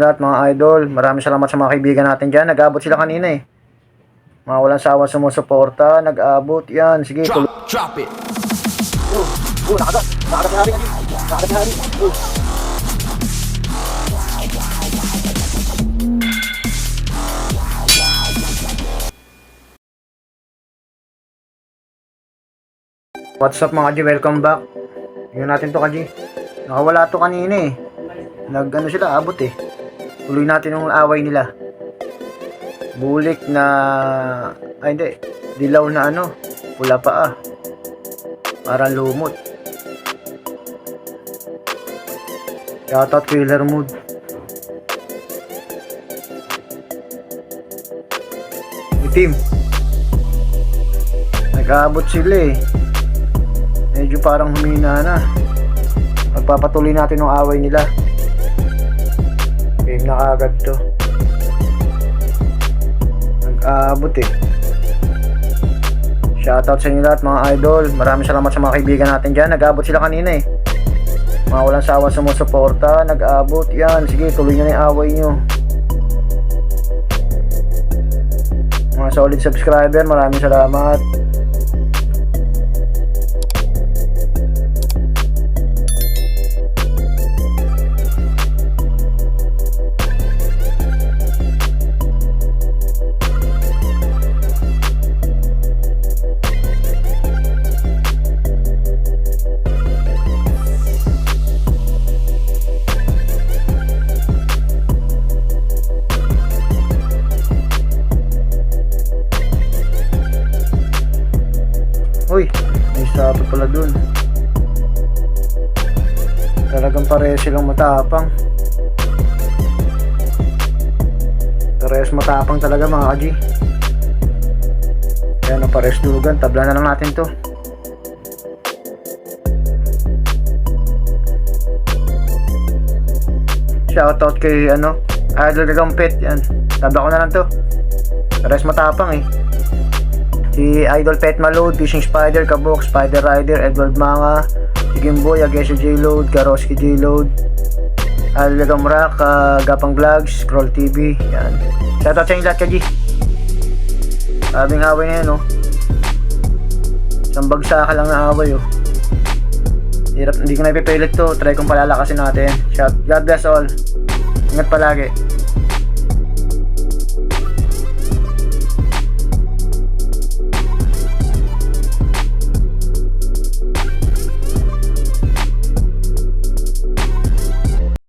lahat mga idol, maraming salamat sa mga kaibigan natin dyan. Nag-abot sila kanina eh. Mga walang sawa sumusuporta, nag-abot yan. Sige. Drop, drop it. Oh, nakagat. Nakagat na hari. Nakagat na. Oh. What's up mga G? Welcome back. Tingnan natin to Kaji. Nakawala to kanina eh. Nag ano sila, abot eh. Tuloy natin yung away nila. Bulik na... Ay hindi. Dilaw na ano. Pula pa ah. Parang lumot. Shoutout killer mood. Itim. Nag-aabot sila eh. Medyo parang humina na. Magpapatuloy natin yung away nila. Na kagad to. Nag-aabot eh. Shoutout sa inyo lahat mga idol. Maraming salamat sa mga kaibigan natin dyan. Nag-aabot sila kanina eh. Mga walang sawa sumusuporta. Nag-aabot. Yan. Sige, tuloy nyo na yung away nyo. Mga solid subscriber. Maraming salamat. Uy, may sabi pala dun. Talagang pareho silang matapang. Parehas matapang talaga mga kaji. Kaya na parehas dugan, tabla na lang natin to. Shoutout kay ano, Idol Gampet yan. Tabla ko na lang to. Parehas matapang eh. Si Idol Pet Malode, Fishing Spider, Kabok, Spider Rider, Edward Manga, Gimboy, Agesha J Load, Garoski J Load, Alagam Rock, uh, Gapang Vlogs, Scroll TV, yan. Shoutout sa inyo lahat ka, G. Sabing away na yun, oh. Isang bagsa ka lang na away, oh. Hirap, hindi ko na ipipilit to. Try kong palalakasin natin. Shout, God bless all. Ingat palagi.